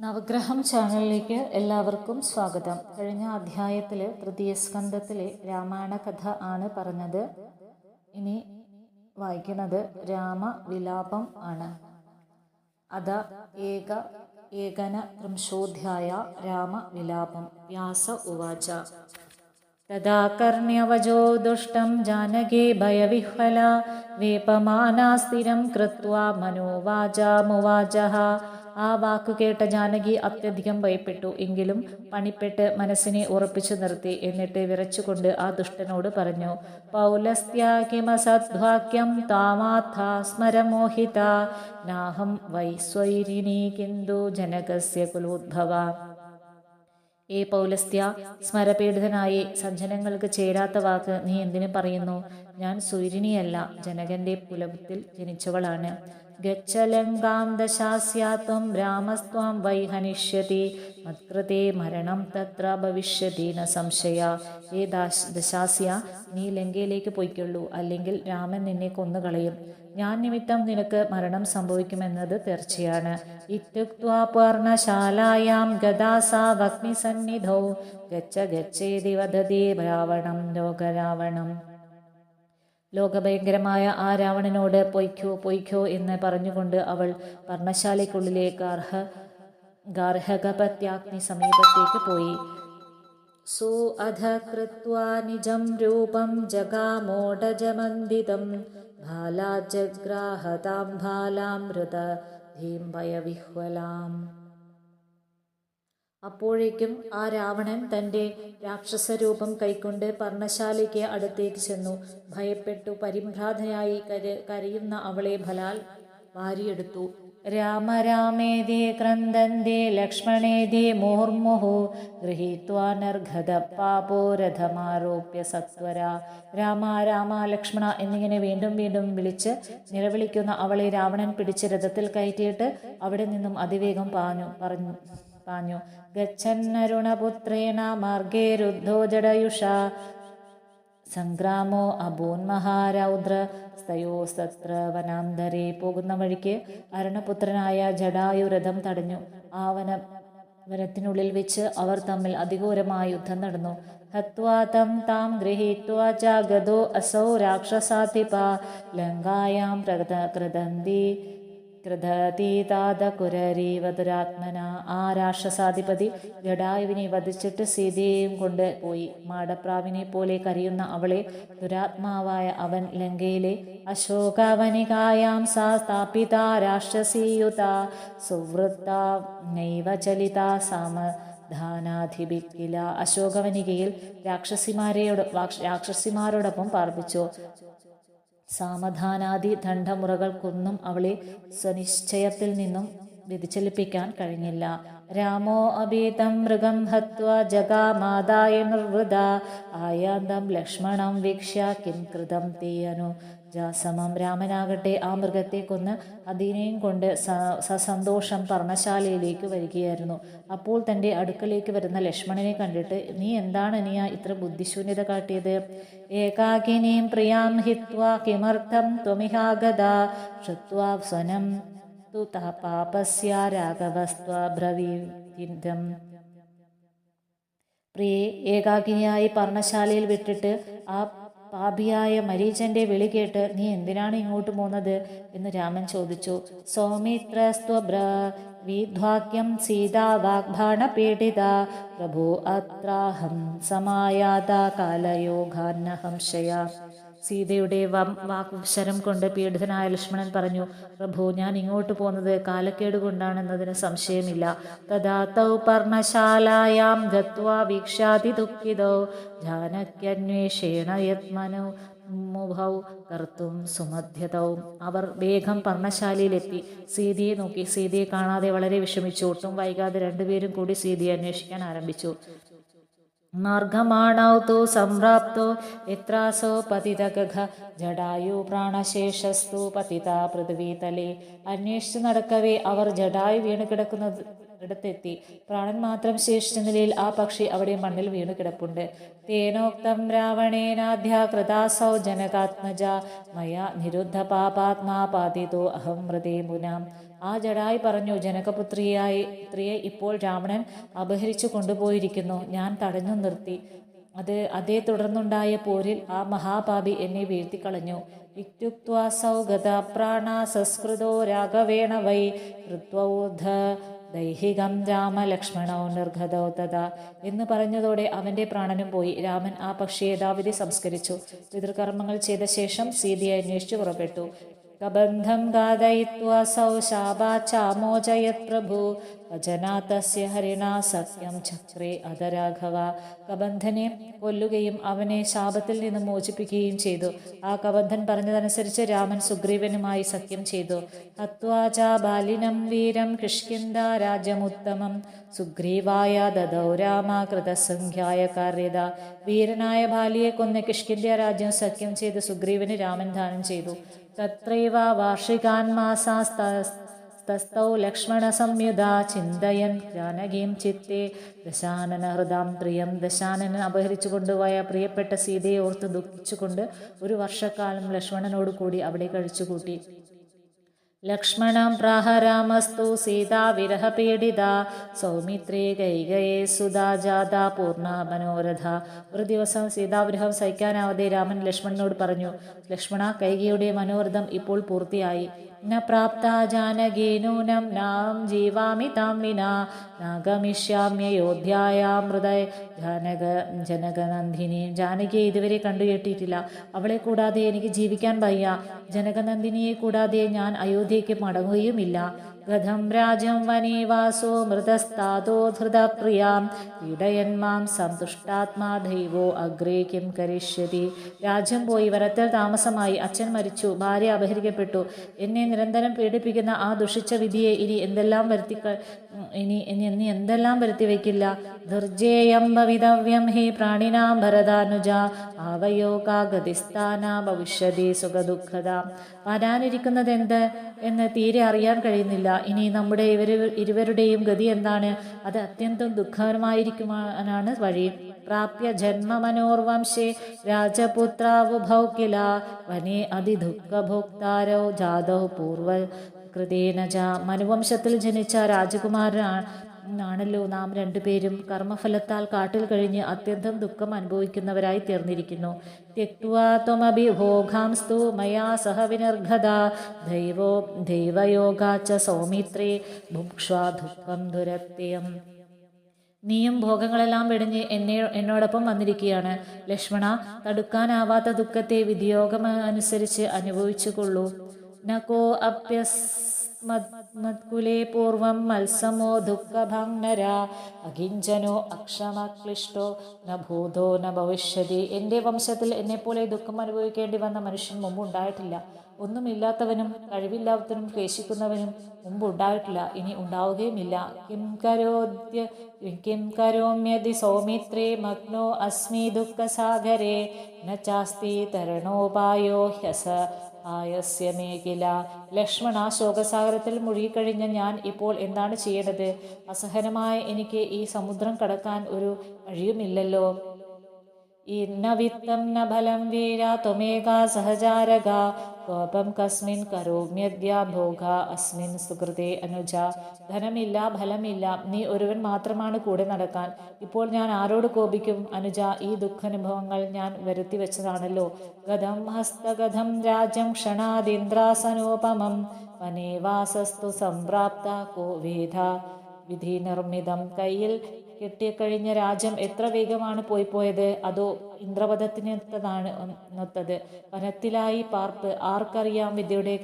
നവഗ്രഹം ചാനലിലേക്ക് എല്ലാവർക്കും സ്വാഗതം. കഴിഞ്ഞ അധ്യായത്തിൽ തൃതീയ സ്കന്ധത്തിലെ രാമായണ കഥ ആണ് പറഞ്ഞത്. ഇനി വായിക്കുന്നത് രാമവിലാപം ആണ്. അത ഏക ഏകന ത്രിംശോധ്യായ രാമവിലാപം. വ്യാസ ഉവാച. തഥാ കർണ്യവജോ ദുഷ്ടം ജാനകേ ഭയവിഹ്വല. വേപമാനാസ്ഥിരം സ്ഥിരം കൃത്വാ മനോവാചാമുവാചഃ. ആ വാക്കു കേട്ട ജാനകി അത്യധികം ഭയപ്പെട്ടു. എങ്കിലും പണിപ്പെട്ട് മനസ്സിനെ ഉറപ്പിച്ചു നിർത്തി. എന്നിട്ട് വിറച്ചുകൊണ്ട് ആ ദുഷ്ടനോട് പറഞ്ഞു പൗലസ്ത്യാകിമസദ്വാക്യം താമാഥ സ്മരമോഹിത നാഹം വൈസ്വൈരിണി ജനകസ്യ കുലോദ്ഭവ. ഏ പൗലസ്ത്യ സ്മരപീഡിതനായി സജ്ജനങ്ങൾക്ക് ചേരാത്ത വാക്ക് നീ എന്തിനു പറയുന്നു? ഞാൻ സൂര്യനിയല്ല ജനകന്റെ കുലത്തിൽ ജനിച്ചവളാണ്. ഗച്ഛലങ്കാം ദശാസ്യാത്വം രാമസ്ത്വാം വൈ ഹനിഷ്യതി. മത്കൃതേ മരണം തത്ര ഭവിഷ്യതി ന സംശയ. ഏ ദാശ് ദശാസ്യ നീ ലങ്കയിലേക്ക് പോയിക്കൊള്ളൂ. അല്ലെങ്കിൽ രാമൻ നിന്നെ കൊന്നുകളയും. ഞാൻ നിമിത്തം നിനക്ക് മരണം സംഭവിക്കുമെന്നത് തീർച്ചയാണ്. ഇത്യുക്വാ ഗദാസാ വഗ്നിസന്നിധോ. ഗച്ഛ ഗച്ഛേതി വദതി രാവണം ലോകരാവണം. ലോകഭയങ്കരമായ ആ രാവണനോട് പൊയ്ക്കോ പൊയ്ക്കോ എന്ന് പറഞ്ഞുകൊണ്ട് അവൾ പർണശാലയ്ക്കുള്ളിലെ ഗാർഹ ഗാർഹകപത്യാഗ്നി സമീപത്തേക്ക് പോയി. നിജം രൂപം ജഗാമോടജമന്ദിതം ഭാലാജഗ്രാഹതാം ഭാലാമൃത ധീം ഭയവിഹ്വലാം അപ്പോഴേക്കും ആ രാവണൻ തന്റെ രാക്ഷസരൂപം കൈക്കൊണ്ട് പർണശാലയ്ക്ക് അടുത്തേക്ക് ചെന്നു. ഭയപ്പെട്ടു പരിഭ്രാന്തയായി കര കരയുന്ന അവളെ ഫലാൽ വാരിയെടുത്തു. രാമ രാമേതി ക്രന്ദന്തി ലക്ഷ്മണേതി മുഹുർമുഹു ഗൃഹീത്വാനർഘത പാപോ രഥമാരോപ്യ സത്വര. രാമ രാമ ലക്ഷ്മണ എന്നിങ്ങനെ വീണ്ടും വീണ്ടും വിളിച്ച് നിലവിളിക്കുന്ന അവളെ രാവണൻ പിടിച്ച് രഥത്തിൽ കയറ്റിയിട്ട് അവിടെ നിന്നും അതിവേഗം പാഞ്ഞു പറഞ്ഞു. പാഞ്ഞു ഗച്ഛന്നരുണപുത്രേണ മാർഗേ രുദ്ധോ ജടയുഷ സംഗ്രാമോ അബോന്മഹാരൗദ്ര സ്തയോ സത്ര വനാന്തരെ. പോകുന്ന വഴിക്ക് അരുണപുത്രനായ ജഡായു രഥം തടഞ്ഞു. ആ വന വനത്തിനുള്ളിൽ വെച്ച് അവർ തമ്മിൽ അതിഘോരമായ യുദ്ധം നടന്നു. ഹത്വാതം താം ഗൃഹീത്വാ ജാഗതോ ഗതോ അസൗ രാക്ഷസാധിപ. ലങ്കായാം പ്രകൃത കൃതതീതാതകുരീവതുരാത്മന ആ രാക്ഷസാധിപതി ജഡായുവിനെ വധിച്ചിട്ട് സീതയെയും കൊണ്ട് പോയി. മാടപ്രാവിനെ പോലെ കരിയുന്ന അവളെ ദുരാത്മാവായ അവൻ ലങ്കയിലെ അശോകവനികായാം സാ സ്ഥാപിത രാക്ഷസീയുത സുവൃത്ത നൈവ സമ സാമ ധാനാധിപിക്കില അശോകവനികയിൽ രാക്ഷസിമാരെയോട് രാക്ഷസിമാരോടൊപ്പം പാർപ്പിച്ചു. സാമധാനാദി ദണ്ഡമുറകൾക്കൊന്നും അവളെ സ്വനിശ്ചയത്തിൽ നിന്നും വ്യതിചലിപ്പിക്കാൻ കഴിഞ്ഞില്ല. രാമോ അഭീതം മൃഗം ഹത്വ ജഗാമാതായ നിർവൃത ആയാന്തം ലക്ഷ്മണം വീക്ഷ്യ കിം കൃതം തീയനു. ജാസമം രാമനാകട്ടെ ആ മൃഗത്തെ കൊന്ന് അതിനെയും കൊണ്ട് സസന്തോഷം പർണശാലയിലേക്ക് വരികയായിരുന്നു. അപ്പോൾ തന്റെ അടുക്കലേക്ക് വരുന്ന ലക്ഷ്മണനെ കണ്ടിട്ട് നീ എന്താണ് നീ ഇത്ര ബുദ്ധിശൂന്യത കാട്ടിയത്? ഏകാകിനീം പ്രിയാം ഹിത്വാ കിമർത്ഥം ത്വമിഹാഗത ശ്രുത്വാ സ്വനം തു പാപസ്യ രാഘവസ്ത്വബ്രവീതം പ്രിയെ ഏകാകിനിയായി പർണശാലയിൽ വിട്ടിട്ട് ആ പാപിയായ മരീചന്റെ വിളി കേട്ട് നീ എന്തിനാണ് ഇങ്ങോട്ട് പോന്നത്? എന്ന് രാമൻ ചോദിച്ചു. സൗമിത്രസ്ത്വബ്ര വിധ്വാക്യം സീതാ വാഗ്ഭാണ പീഡിത പ്രഭു അത്രാഹം സമായാത കാലയോഗാന്ന സംശയ സീതയുടെ വാക്കുശരം കൊണ്ട് പീഡിതനായ ലക്ഷ്മണൻ പറഞ്ഞു പ്രഭു ഞാൻ ഇങ്ങോട്ട് പോകുന്നത് കാലക്കേട് കൊണ്ടാണെന്നതിന് സംശയമില്ല. തഥാ തൗ പർണശാലായാം ഗത്വാ വീക്ഷാതി ദുഃഖിതോ. ജാനക്യന്വേഷേണ യത്മനോ. കർത്തും സുമധ്യതവും അവർ വേഗം പർണശാലയിലെത്തി. സീതയെ നോക്കി. സീതയെ കാണാതെ വളരെ വിഷമിച്ചു. ഒട്ടും വൈകാതെ രണ്ടുപേരും കൂടി സീതയെ അന്വേഷിക്കാൻ ആരംഭിച്ചു. തു സംപ്രാപ്തോ എത്രാസോ പതിതഗ ജഡായു പ്രാണശേഷസ്തു പതിത പൃഥ്വീതലേ അന്വേഷിച്ചു നടക്കവേ അവർ ജഡായു വീണ് കിടക്കുന്നത് ഇടത്തെത്തി. പ്രാണൻ മാത്രം ശേഷിച്ച നിലയിൽ ആ പക്ഷി അവിടെ മണ്ണിൽ വീണു കിടപ്പുണ്ട്. തേനോക്തം രാവണേനാധ്യാകൃതാസൗ ജനകാത്മജ മയ നിരുദ്ധ പാപാത്മാ പാതിതോ അഹം മൃതേ മുനാം. ആ ജഡായി പറഞ്ഞു ജനകപുത്രിയായി പുത്രിയെ ഇപ്പോൾ രാവണൻ അപഹരിച്ചു കൊണ്ടുപോയിരിക്കുന്നു. ഞാൻ തടഞ്ഞു നിർത്തി. അത് അതേ തുടർന്നുണ്ടായ പോരിൽ ആ മഹാപാപി എന്നെ വീഴ്ത്തിക്കളഞ്ഞു. ഇത്യുക്വാ സൗഗത പ്രാണ സംസ്കൃതോ രാഘവേണ വൈ ഋത്വോധ ദൈഹികം രാമലക്ഷ്മണോ നിർഗതോ തഥ. എന്ന് പറഞ്ഞതോടെ അവന്റെ പ്രാണനും പോയി. രാമൻ ആ പക്ഷിയെ യഥാവിധി സംസ്കരിച്ചു. പിതൃകർമ്മങ്ങൾ ചെയ്ത ശേഷം സീതയെ അന്വേഷിച്ചു പുറപ്പെട്ടു. കബന്ധം ഘാതയിത്വാസൗ ശാപാച്ചാമോചയത് പ്രഭു വചനാ തസ്യ ഹരിണാ സത്യം ചക്രേ അധരാഘവ കബന്ധനെ കൊല്ലുകയും അവനെ ശാപത്തിൽ നിന്ന് മോചിപ്പിക്കുകയും ചെയ്തു। ആ കബന്ധൻ പറഞ്ഞതനുസരിച്ച് രാമൻ സുഗ്രീവനുമായി സത്യം ചെയ്തു। ഹത്വാച ബാലിനം വീരം കിഷ്കിന്ദ രാജ്യമുത്തമം। സുഗ്രീവായ ദദൗ രാമ കൃതസംഖ്യായ കാര്യത വീരനായ ബാലിയെ കൊന്ന് കിഷ്കിന്ദ രാജ്യം സഖ്യം ചെയ്ത് സുഗ്രീവന് രാമൻ ദാനം ചെയ്തു। വാർഷികാൻ മാസാസ്തസ്തൗ ലക്ഷ്മണ സംയുധ ചിന്തയൻ ജാനകീം ചിത്തെ ദശാനന ഹൃദാം പ്രിയം ദശാനനൻ അപഹരിച്ചു കൊണ്ടുപോയ പ്രിയപ്പെട്ട സീതയെ ഓർത്ത് ദുഃഖിച്ചുകൊണ്ട് ഒരു വർഷക്കാലം ലക്ഷ്മണനോട് കൂടി അവിടെ കഴിച്ചുകൂട്ടി. ലക്ഷ്മണം പ്രാഹരാമസ്തു സീതാ വിരഹപീഡിത സൗമിത്രീ സുധാ ജാത പൂർണ മനോരഥ. ഒരു ദിവസം സീതാവിരഹം സഹിക്കാനാവാതെ രാമൻ ലക്ഷ്മണനോട് പറഞ്ഞു ലക്ഷ്മണ കൈകയുടെ മനോരഥം ഇപ്പോൾ പൂർത്തിയായി. ന പ്രാപ്ത ജാനകീനൂനം നാം ജീവാമി താം വിനാ ഹൃദയ ജാനക ജനകനന്ദിനി ജാനകിയെ ഇതുവരെ കണ്ടുകെട്ടിയിട്ടില്ല. അവളെ കൂടാതെ എനിക്ക് ജീവിക്കാൻ വയ്യ. ജനകനന്ദിനിയെ കൂടാതെ ഞാൻ അയോധ്യയ്ക്ക് മടങ്ങുകയുമില്ല. ഗതം രാജം വനേവാസോ മൃതസ്താതോ ധൃതപ്രിയാം. പീഡയൻ മാം സന്തുഷ്ടാത്മാ ദൈവോ അഗ്രേ കിം കരിഷ്യതി. രാജ്യം പോയി വരത്തിൽ താമസമായി. അച്ഛൻ മരിച്ചു. ഭാര്യ അപഹരിക്കപ്പെട്ടു. എന്നെ നിരന്തരം പീഡിപ്പിക്കുന്ന ആ ദുഷിച്ച വിധിയെ ഇനി എന്തെല്ലാം വരുത്തി ഇനി ഇനി എന്തെല്ലാം വരുത്തി വയ്ക്കില്ല? ദുർജേയം ഭവിതവ്യം ഹി പ്രാണിനാം ഭരതാനുജ ആവയോഗ ഗതിസ്ഥാന ഭവിഷ്യതി സുഖദുഃഖത വരാനിരിക്കുന്നത് എന്ത് എന്ന് തീരെ അറിയാൻ കഴിയുന്നില്ല. ഇനി നമ്മുടെ ഇവർ ഇരുവരുടെയും ഗതി എന്താണ്? അത് അത്യന്തം ദുഃഖകരമായിരിക്കുവാനാണ് വഴി. പ്രാപ്യ ജന്മമനോർവംശേ രാജപുത്രാവുഭൗ കില വനേ അതിദുഃഖഭോക്താരോ ജാതോ പൂർവ കൃതേനജ. മനുവംശത്തിൽ ജനിച്ച രാജകുമാരനാണ് ആണല്ലോ നാം രണ്ടുപേരും കർമ്മഫലത്താൽ കാട്ടിൽ കഴിഞ്ഞ് അത്യന്തം ദുഃഖം അനുഭവിക്കുന്നവരായി തീർന്നിരിക്കുന്നു. തെക്വാ ത്വമഭി ഭോഗാംസ്തു മയാ സഹ വിനർഘത. ദൈവോ ദൈവയോഗാച്ച സൗമിത്രേ. ഭുക്ഷ്വാ ദുഃഖം ദുരത്യം നീയും ഭോഗങ്ങളെല്ലാം വെടിഞ്ഞ് എന്നെ എന്നോടൊപ്പം വന്നിരിക്കുകയാണ്. ലക്ഷ്മണ തടുക്കാനാവാത്ത ദുഃഖത്തെ വിധിയോഗം അനുസരിച്ച് അനുഭവിച്ചുകൊള്ളൂ നകോ അപ്യസ് മത്കുലേ പൂർവം മത്സമോ ദുഃഖഭംഗര. അകിഞ്ചനോ അക്ഷമക്ലിഷ്ടോ. ന ഭൂതോ ന ഭവിഷ്യതി. എന്റെ വംശത്തിൽ എന്നെപ്പോലെ ദുഃഖം അനുഭവിക്കേണ്ടി വന്ന മനുഷ്യൻ മുമ്പ് ഉണ്ടായിട്ടില്ല ഒന്നുമില്ലാത്തവനും കഴിവില്ലാത്തവനും ക്ലേശിക്കുന്നവനും മുമ്പ് ഉണ്ടായിട്ടില്ല ഇനി ഉണ്ടാവുകയുമില്ല. കിം കരോദ്യ കിം കരോമ്യതി സൗമിത്രേ മഗ്നോ അസ്മി ദുഃഖസാഗരേ. ന ചാസ്തി തരണോപായോ ഹ്യസ. ആയസ്യ മേഖല. ലക്ഷ്മണ ശോകസാഗരത്തിൽ മുഴുകിക്കഴിഞ്ഞ ഞാൻ ഇപ്പോൾ എന്താണ് ചെയ്യേണ്ടത്? അസഹനമായ എനിക്ക് ഈ സമുദ്രം കടക്കാൻ ഒരു വഴിയുമില്ലല്ലോ ഇന്ന വിത്തം ന ഫലം വീര സഹചാരക കോപം കസ്മിൻ കരോമ്യദ്യ ഭോഗ അസ്മിൻ സുഹൃതേ അനുജ. ധനമില്ല ഫലമില്ല നീ ഒരുവൻ മാത്രമാണ് കൂടെ നടക്കാൻ. ഇപ്പോൾ ഞാൻ ആരോട് കോപിക്കും? അനുജ ഈ ദുഃഖാനുഭവങ്ങൾ ഞാൻ വരുത്തി വെച്ചതാണല്ലോ ഗതം ഹസ്തഗതം രാജ്യം ക്ഷണാദിന്ദ്രാസനോപമം വനേവാസസ്തു സംപ്രാപ്ത കോ വേദ. വിധി നിർമ്മിതം കയ്യിൽ കെട്ടിക്കഴിഞ്ഞ രാജ്യം എത്ര വേഗമാണ് പോയി പോയത്? അതോ ഇന്ദ്രപഥത്തിനൊത്തതാണ് ഒന്നൊത്തത് വനത്തിലായി പാർപ്പ് ആർക്കറിയാം വിദ്യയുടെ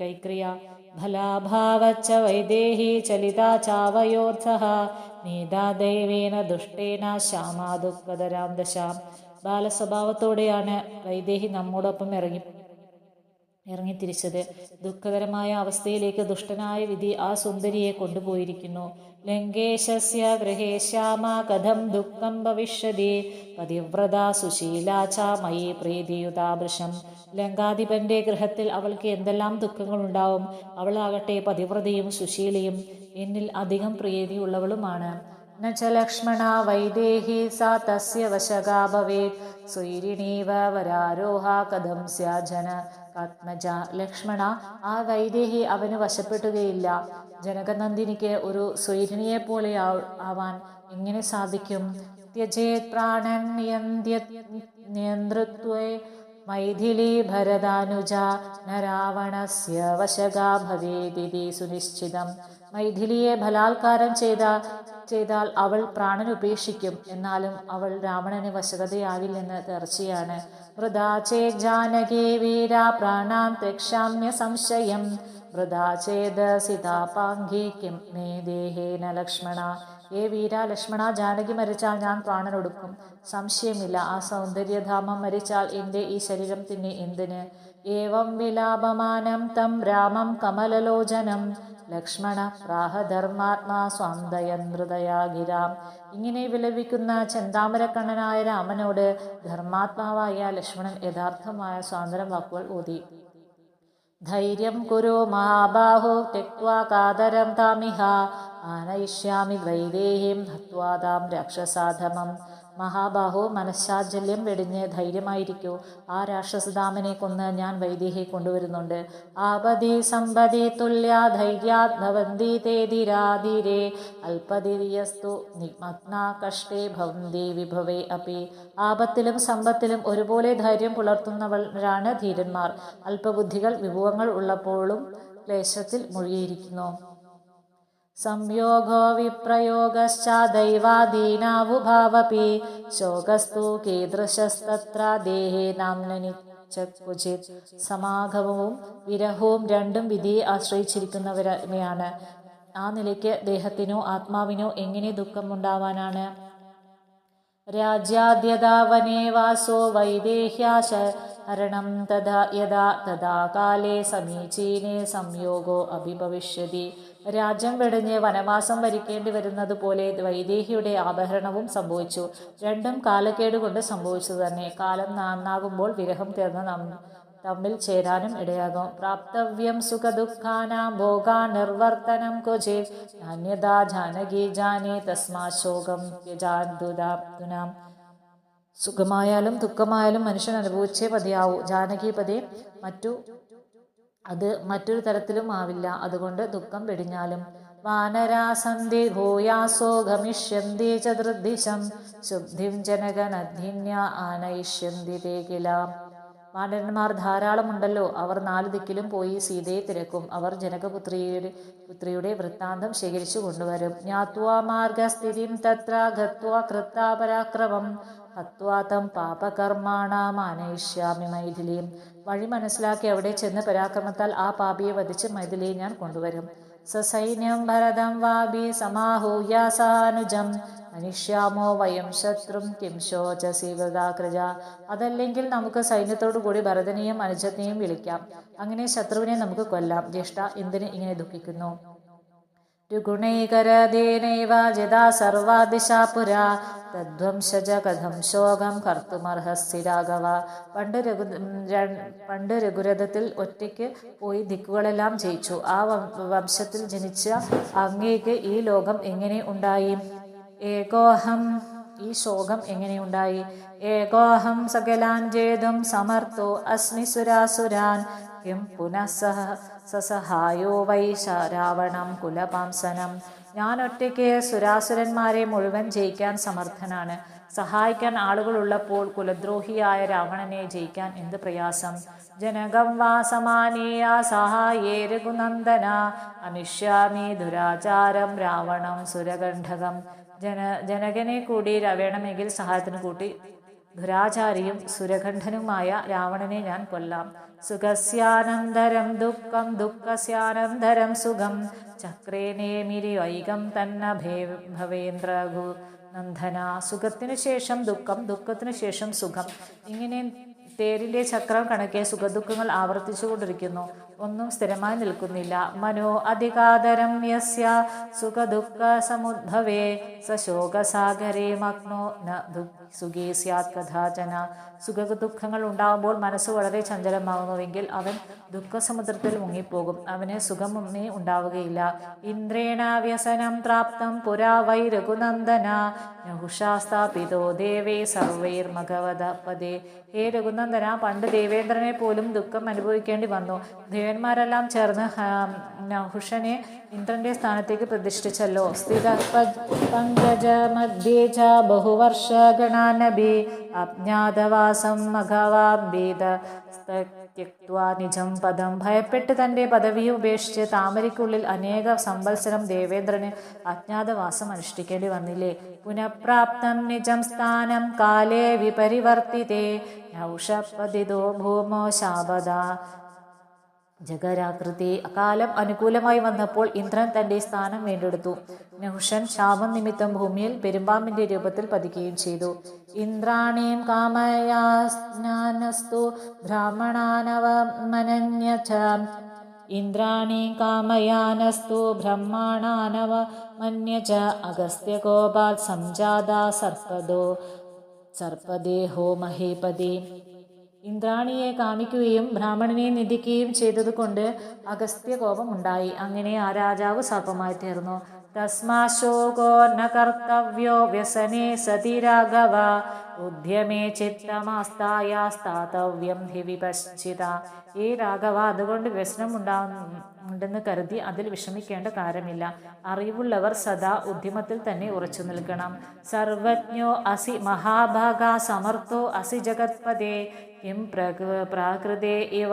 കൈക്രിയ. ഫലാഭാവച്ച വൈദേഹി ചലിതാ ചാവയോത്സഹ നീതാ ദൈവേന ദുഷ്ടേന ശ്യാമാ ദുഃഖതരാം ദശാം. ബാലസ്വഭാവത്തോടെയാണ് വൈദേഹി നമ്മോടൊപ്പം ഇറങ്ങി ഇറങ്ങി ഇറങ്ങിത്തിരിച്ചത്. ദുഃഖകരമായ അവസ്ഥയിലേക്ക് ദുഷ്ടനായ വിധി ആ സുന്ദരിയെ കൊണ്ടുപോയിരിക്കുന്നു. ലങ്കേശസ്യ ഗൃഹേ ശ്യാമ കഥം ദുഃഖം ഭവിഷ്യതി പതിവ്രത സുശീലാ ച മയി പ്രീതിയുതാഭൃശം ലങ്കാധിപന്റെ ഗൃഹത്തിൽ അവൾക്ക് എന്തെല്ലാം ദുഃഖങ്ങൾ ഉണ്ടാവും അവളാകട്ടെ പതിവ്രതയും സുശീലയും എന്നിൽ അധികം പ്രീതിയുള്ളവളുമാണ് न च लक्ष्मणा वैदेही सा तस्य वशगा भवेत् स्वैरिणीव वरारोहा कथं स्या जन പത്മജ ലക്ഷ്മണ ആ വൈദേഹി അവന് വശപ്പെട്ടുകയില്ല ജനകനന്ദിനിക്ക് ഒരു സ്വൈരിണിയെ പോലെ ആവാൻ എങ്ങനെ സാധിക്കും? ത്യജേത് പ്രാണൻ നിയന്ത്രിത്വേ മൈഥിലി ഭരതാനുജ നരാവണസ്യ രാവണസ്യ വശകാ ഭവേദിതി സുനിശ്ചിതം. മൈഥിലിയെ ബലാത്കാരം ചെയ്ത ചെയ്താൽ അവൾ പ്രാണൻ ഉപേക്ഷിക്കും എന്നാലും അവൾ രാവണന് വശകതയാവില്ലെന്ന് തീർച്ചയാണ്. മൃദാ ചേ ജാനകേ വീരാ പ്രാണാം ത്യക്ഷാമ്യ സംശയം മൃദാ ചേത് സിതാപാംഗി കിം മേ ദേഹേന ലക്ഷ്മണ. ഏ വീര ലക്ഷ്മണ ജാനകി മരിച്ചാൽ ഞാൻ പ്രാണനൊടുക്കും. സംശയമില്ല ആ സൗന്ദര്യധാമം മരിച്ചാൽ എന്റെ ഈ ശരീരം പിന്നെ എന്തിന്? ഏവം വിലാപമാനം തം രാമം കമലലോചനം. ലക്ഷ്മണ പ്രാഹധർമാത്മാ സ്വാന്തയൻ ഹൃദയാഗിരാം. ഇങ്ങനെ വിലപിക്കുന്ന ചെന്താമരക്കണ്ണനായ രാമനോട് ധർമാത്മാവായ ലക്ഷ്മണൻ യഥാർത്ഥമായ സ്വാതന്ത്ര്യം വാക്കുകൾ ഓതി. ധൈര്യം കുരു മഹാബാഹോ തെക്വാ കാതരം താമിഹ ആനയിഷ്യാമി വൈദേഹിം ഹത്വാ താം രാക്ഷസാധമം മഹാബാഹു മനഃശാചല്യം വെടിഞ്ഞ് ധൈര്യമായിരിക്കൂ. ആ രാക്ഷസദാമനെ കൊന്ന് ഞാൻ വൈദേഹി കൊണ്ടുവരുന്നുണ്ട്. ആപതി സമ്പതി തുല്യ ധൈര്യാത്മവന്തി തേതിരാതിരേ. അല്പതിരിയസ്തു നിമഗ്ന കഷ്ടേ ഭവന്തി വിഭവേ അപി ആപത്തിലും സമ്പത്തിലും ഒരുപോലെ ധൈര്യം പുലർത്തുന്നവരാണ് ധീരന്മാർ. അല്പബുദ്ധികൾ വിഭവങ്ങൾ ഉള്ളപ്പോഴും ക്ലേശത്തിൽ മുഴുകിയിരിക്കുന്നു. സംയോഗോ വിപ്രയോഗശ്ച ദൈവാദീനാവുഭാവപി ശോകസ്തു കീദൃശസ്തത്ര ദേഹേ നാംനനി സമാഗമവും വിരഹവും രണ്ടും വിധിയെ ആശ്രയിച്ചിരിക്കുന്നവരമയാണ് ആ നിലയ്ക്ക് ദേഹത്തിനോ ആത്മാവിനോ എങ്ങനെ ദുഃഖമുണ്ടാവാനാണ്? രാജ്യാദ്യതാവനേ വാസോ വൈദേഹ്യാശരണം തഥാ യഥാ തഥാ കാലേ സമീചീനേ സംയോഗോ അഭിഭവിഷ്യതി. രാജ്യം വെടിഞ്ഞ് വനവാസം വരിക്കേണ്ടി വരുന്നത് പോലെ വൈദേഹിയുടെ ആഭരണവും സംഭവിച്ചു. രണ്ടും കാലക്കേട് കൊണ്ട് സംഭവിച്ചു തന്നെ. കാലം നന്നാകുമ്പോൾ വിരഹം തീർന്ന് തമ്മിൽ ചേരാനും ഇടയാകും. പ്രാപ്തവ്യം സുഖദുഃഖാനാം ഭോഗാ നിർവർത്തനം കുജേ ധാന്യതാ ജാനകി ജാനേ തസ്മാ ശോകം ത്യജാന്തുനാം സുഖമായാലും ദുഃഖമായാലും മനുഷ്യൻ അനുഭവിച്ചേ പതിയാവൂ. ജാനകി പതി മറ്റു അത് മറ്റൊരു തരത്തിലും ആവില്ല. അതുകൊണ്ട് ദുഃഖം വെടിഞ്ഞാലും. വാനരാസന്ധി ഭൂയാസോ ഗമിഷ്യന്തി ചതുർദിശം ശുദ്ധിം ജനകനധിന്യ ആനയിഷ്യന്തി തേകില. വാനരന്മാർ ധാരാളമുണ്ടല്ലോ. അവർ നാല് ദിക്കിലും പോയി സീതയെ തിരക്കും. അവർ ജനകപുത്രിയുടെ പുത്രിയുടെ വൃത്താന്തം ശേഖരിച്ചു കൊണ്ടുവരും. ജ്ഞാത്വാ മാർഗസ്ഥിതിം തത്ര ഗത്വാ കൃത്താപരാക്രമം. ഹത്വാതം പാപകർമാണാമാനയിഷ്യാമി മൈഥിലിയും വഴി മനസ്സിലാക്കി അവിടെ ചെന്ന് പരാക്രമത്താൽ ആ പാപിയെ വധിച്ച് മൈഥിലിയെ ഞാൻ കൊണ്ടുവരും. സസൈന്യം ഭരതം വാബി സമാഹൂയാസാനുജം മനുഷ്യാമോ വയം ശത്രും കിം ശോചസി അതല്ലെങ്കിൽ നമുക്ക് സൈന്യത്തോടു കൂടി ഭരതനെയും അനുജത്തെയും വിളിക്കാം. അങ്ങനെ ശത്രുവിനെ നമുക്ക് കൊല്ലാം. ജ്യേഷ്ഠ എന്തിന് ഇങ്ങനെ ദുഃഖിക്കുന്നു? രുഗുണൈകരദേനൈവ ജിതാ സർവാദിശാ പുരാ. തദ്വംശജ കഥം ശോകം കർത്തുമർഹ രാഘവ പണ്ട് രഘു പണ്ട് രഘുരഥത്തിൽ ഒറ്റയ്ക്ക് പോയി ദിക്കുകളെല്ലാം ജയിച്ചു. ആ വംശത്തിൽ ജനിച്ച അങ്ങേക്ക് ഈ ലോകം എങ്ങനെ ഉണ്ടായി? ഏകോഹം ഈ ശോകം എങ്ങനെയുണ്ടായി ഏകോഹം സകലാൻ ജേതും സമർത്ഥോ അസ്മി സുരാസുരാൻ. കിം പുനഃസഹ സസഹായോ വൈ രാവണം കുലപാംസനം. ഞാൻ ഒറ്റയ്ക്ക് സുരാസുരന്മാരെ മുഴുവൻ ജയിക്കാൻ സമർത്ഥനാണ്. സഹായിക്കാൻ ആളുകളുള്ളപ്പോൾ കുലദ്രോഹിയായ രാവണനെ ജയിക്കാൻ എന്ത് പ്രയാസം? ജനകം വാ സമാനീയ സഹായേ രഘുനന്ദന അനിഷ്യാമി ദുരാചാരം രാവണം സുരകണ്ഠകം ജന ജനകനെ കൂടി വേണമെങ്കിൽ സഹായത്തിന് കൂട്ടി ദുരാചാരിയും സുരഖണ്ഠനുമായ രാവണനെ ഞാൻ കൊല്ലാം. സുഖസ്യാനന്തരം ദുഃഖം ദുഃഖസ്യാനന്തരം സുഖം. ചക്രേനേമിരി വൈകം തന്ന ഭവേന്ദ്രഘു നന്ദന സുഖത്തിനു ശേഷം ദുഃഖം ദുഃഖത്തിനു ശേഷം സുഖം. ഇങ്ങനെ തേരിലെ ചക്രം കണക്കെ സുഖദുഃഖങ്ങൾ ആവർത്തിച്ചുകൊണ്ടിരിക്കുന്നു. ഒന്നും സ്ഥിരമായി നിൽക്കുന്നില്ല. മനോ അധികാതരം യസ്യ സുഖദുഃഖ സമുദ്ഭവേ സശോകസാഗരേ മഗ്നോ ന സുഖേ സ്യാത് കഥാചന. സുഖ ദുഃഖങ്ങൾ ഉണ്ടാകുമ്പോൾ മനസ്സ് വളരെ ചഞ്ചലമാകുന്നുവെങ്കിൽ അവൻ ദുഃഖസമുദ്രത്തിൽ മുങ്ങിപ്പോകും. അവന് സുഖമൊന്നേ ഉണ്ടാവുകയില്ല. ഇന്ദ്രേണ വ്യസനം പ്രാപ്തം പുരാ വൈ രഘുനന്ദന. ദേവേ സർവൈർ മഗവത പദേ ഹേ രഘുനന്ദന പണ്ട് ദേവേന്ദ്രനെ പോലും ദുഃഖം അനുഭവിക്കേണ്ടി വന്നു. ദേവന്മാരെല്ലാം ചേർന്ന് നഹുഷനെ ഇന്ദ്രന്റെ സ്ഥാനത്തേക്ക് പ്രതിഷ്ഠിച്ചല്ലോ. ച നിജം പദം. ഭയപ്പെട്ട് തന്റെ പദവിയെ ഉപേക്ഷിച്ച് താമരയ്ക്കുള്ളിൽ അനേക സംവത്സരം ദേവേന്ദ്രന് അജ്ഞാതവാസം അനുഷ്ഠിക്കേണ്ടി വന്നില്ലേ? പുനഃപ്രാപ്തം നിജം സ്ഥാനം കാലേ വിപരിവർത്തിതേ. ഭൂമോ ശാപദ. ജഗരാകൃതി അകാലം അനുകൂലമായി വന്നപ്പോൾ ഇന്ദ്രൻ തന്റെ സ്ഥാനം വീണ്ടെടുത്തു. നഹുഷൻ ശാപം നിമിത്തം ഭൂമിയിൽ പെരുമ്പാമ്പിന്റെ രൂപത്തിൽ പതിക്കുകയും ചെയ്തു. ഇന്ദ്രാണീം കാമയാസ്നാനസ്തു ബ്രാഹ്മണാനവമനന്യ ഇന്ദ്രാണീം കാമയാനസ്തു ബ്രഹ്മാണാനവ മന്യ ച അഗസ്ത്യഗോപാൽ സംജാത സർപ്പദോ സർപ്പദേഹോ മഹേപതി. ഇന്ദ്രാണിയെ കാമിക്കുകയും ബ്രാഹ്മണനെ നിന്ദിക്കുകയും ചെയ്തതുകൊണ്ട് അഗസ്ത്യകോപം ഉണ്ടായി അങ്ങനെ ആ രാജാവ് സർപ്പമായി തീർന്നു തസ്മാശോകോ ന കർത്തവ്യോ വ്യസനേ സതി രാഘവ. ഉദ്യമേ ചിത്തമാസ്തായാസ്താതവ്യം ഹി വിപശ്ചിത. ഈ രാഘവ അതുകൊണ്ട് വ്യസനം ഉണ്ടാകുന്നുണ്ടെന്ന് കരുതി അതിൽ വിഷമിക്കേണ്ട കാര്യമില്ല. അറിവുള്ളവർ സദാ ഉദ്യമത്തിൽ തന്നെ ഉറച്ചു നിൽക്കണം. സർവജ്ഞോ അസി മഹാഭാഗ സമർത്ഥോ അസി ജഗത്പദേ കിം പ്രകൃ പ്രാകൃതേ ഇവ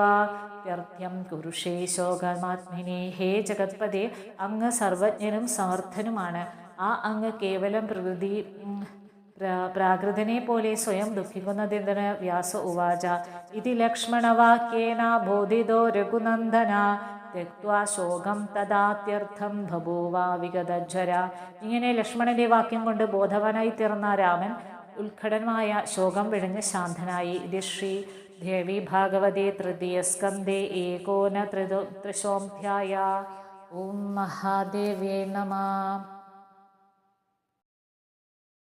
വ്യർത്ഥ്യം കുരുഷേ ശോകമാത്മിനെ. ഹേ ജഗത്പദേ അങ്ങ് സർവജ്ഞനും സമർത്ഥനുമാണ്. ആ അങ്ങ് കേവലം പ്രകൃതി പ്രാകൃതനെ പോലെ സ്വയം ദുഃഖിക്കുന്നതെന്തിന് വ്യാസ ഉവാച. ഇതി ലക്ഷ്മണവാക്യേന ബോധിതോ രഘുനന്ദന. തെക്വാ ശോകം തദാത്യർത്ഥം ബഭൂവ വിഗതജ്വര. ഇങ്ങനെ ലക്ഷ്മണന്റെ വാക്യം കൊണ്ട് ബോധവാനായി തീർന്ന രാമൻ ഉത്കടമായ ശോകം വിഴഞ്ഞ് ശാന്തനായി. ഇത് ശ്രീ ദേവി ഭാഗവതേ തൃതീയസ്കന്ധേ ഏകോന ത്രിദോ ത്രിശോധ്യായ. ഓം മഹാദേവേ നമ.